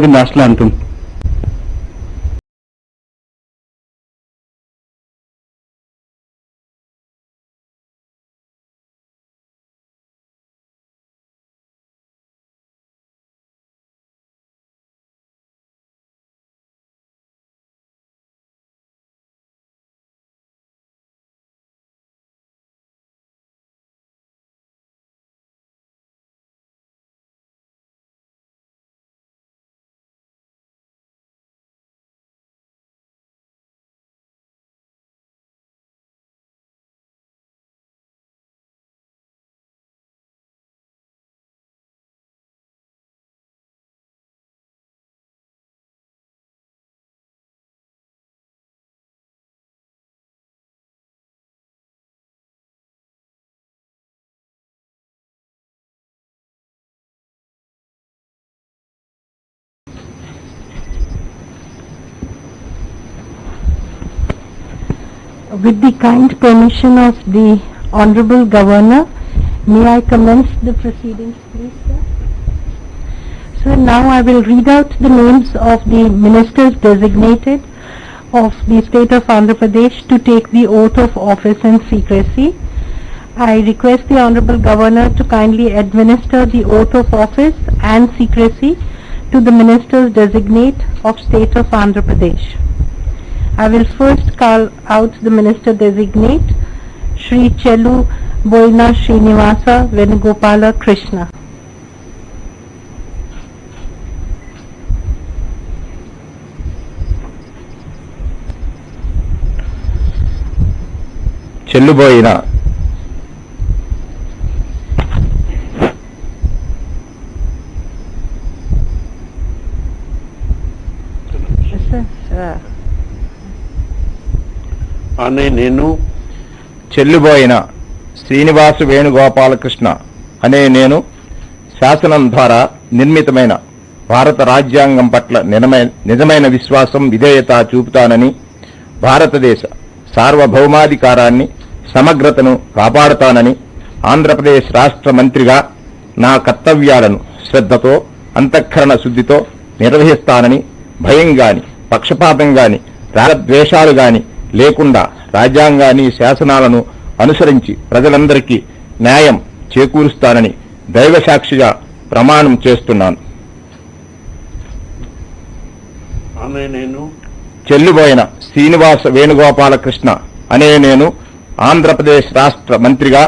the national anthem. With the kind permission of the Honorable Governor, may I commence the proceedings, please, sir? So now I will read out the names of the ministers designated of the state of Andhra Pradesh to take the oath of office and secrecy. I request the Honorable Governor to kindly administer the oath of office and secrecy to the ministers designate of state of Andhra Pradesh. I will first call out the minister designate, Shri Chelu Boina Srinivasa Venugopala Krishna. Chelluboina Sir, sir. అనే నేను చెల్లుబోయిన శ్రీనివాస వేణుగోపాలకృష్ణ అనే నేను శాసనం ద్వారా నిర్మితమైన భారత రాజ్యాంగం పట్ల నిజమై- నిజమైన విశ్వాసం విధేయత చూపుతానని భారతదేశ సార్వభౌమాధికారాన్ని సమగ్రతను కాపాడుతానని ఆంధ్రప్రదేశ్ రాష్ట్ర మంత్రిగా నా కర్తవ్యాలను శ్రద్ధతో అంతఃకరణ శుద్ధితో నిర్వహిస్తానని భయం గాని పక్షపాతం గాని రాగద్వేషాలు గాని లేకుండా రాజ్యాంగాన్ని శాసనాలను అనుసరించి ప్రజలందరికీ న్యాయం చేకూరుస్తానని దైవసాక్షిగా ప్రమాణం చేస్తున్నాను. నేను చెల్లుబోయిన శ్రీనివాస వేణుగోపాలకృష్ణ అనే నేను ఆంధ్రప్రదేశ్ రాష్ట్ర మంత్రిగా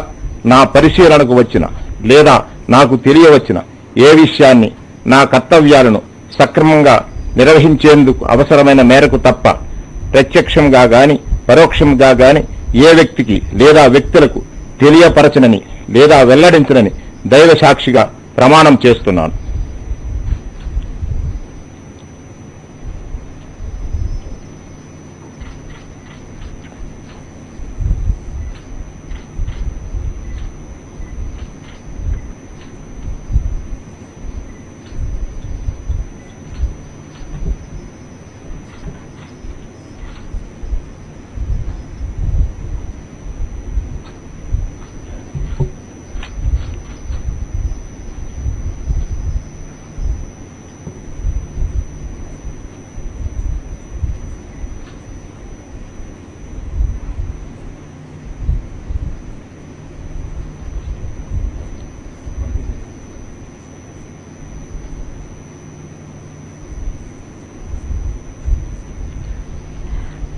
నా పరిశీలనకు వచ్చిన లేదా నాకు తెలియవచ్చిన ఏ విషయాన్ని నా కర్తవ్యాలను సక్రమంగా నిర్వహించేందుకు అవసరమైన మేరకు తప్ప ప్రత్యక్షంగా గాని పరోక్షంగా గాని ఏ వ్యక్తికి లేదా వ్యక్తులకు తెలియపరచనని లేదా వెల్లడించనని దైవ సాక్షిగా ప్రమాణం చేస్తున్నాను.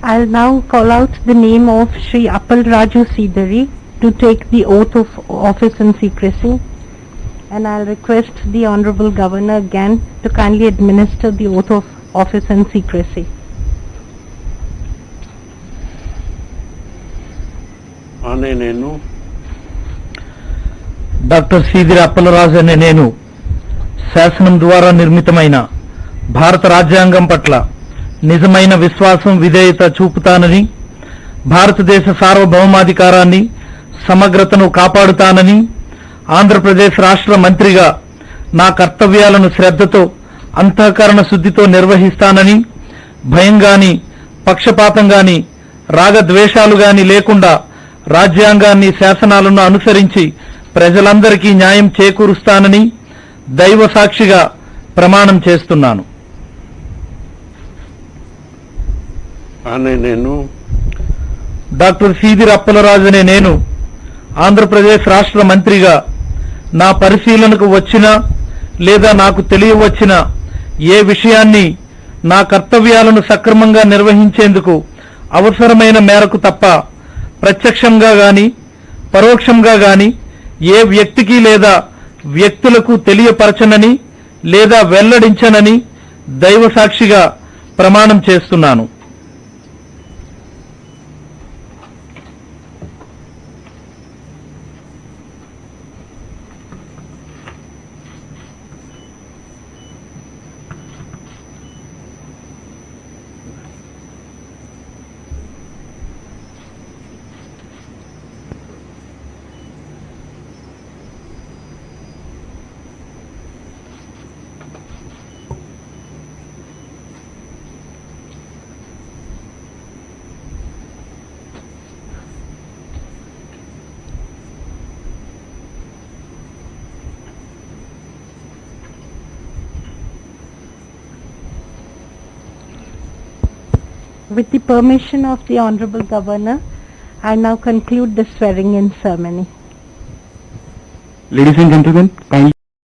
I'll now call out the name of Shri Appal Raju Sidari to take the oath of office in secrecy. And I'll request the Honorable Governor again to kindly administer the oath of office in secrecy. అనే నేను doctor Seediri Appalaraju అనే నేను శాసనం ద్వారా నిర్మితమైన భారత రాజ్యాంగం పట్ల నిజమైన విశ్వాసం విధేయత చూపుతానని భారతదేశ సార్వభౌమాధికారాన్ని సమగ్రతను కాపాడుతానని ఆంధ్రప్రదేశ్ రాష్ట్ర మంత్రిగా నా కర్తవ్యాలను శ్రద్ధతో అంతఃకరణ శుద్ధితో నిర్వహిస్తానని భయం గాని పక్షపాతం గాని రాగద్వేషాలు గాని లేకుండా రాజ్యాంగాన్ని శాసనాలను అనుసరించి ప్రజలందరికీ న్యాయం చేకూరుస్తానని దైవ సాక్షిగా ప్రమాణం చేస్తున్నాను. అనే నేను డాక్టర్ సీదిరి అప్పలరాజు అనే నేను ఆంధ్రప్రదేశ్ రాష్ట్ర మంత్రిగా నా పరిశీలనకు వచ్చిన లేదా నాకు తెలియవచ్చిన ఏ విషయాన్ని నా కర్తవ్యాలను సక్రమంగా నిర్వహించేందుకు అవసరమైన మేరకు తప్ప ప్రత్యక్షంగా గాని పరోక్షంగా గాని ఏ వ్యక్తికి లేదా వ్యక్తులకు తెలియపరచనని లేదా వెల్లడించనని దైవ సాక్షిగా ప్రమాణం చేస్తున్నాను. With the permission of the Honorable Governor, I now conclude the swearing-in ceremony. Ladies and gentlemen, kindly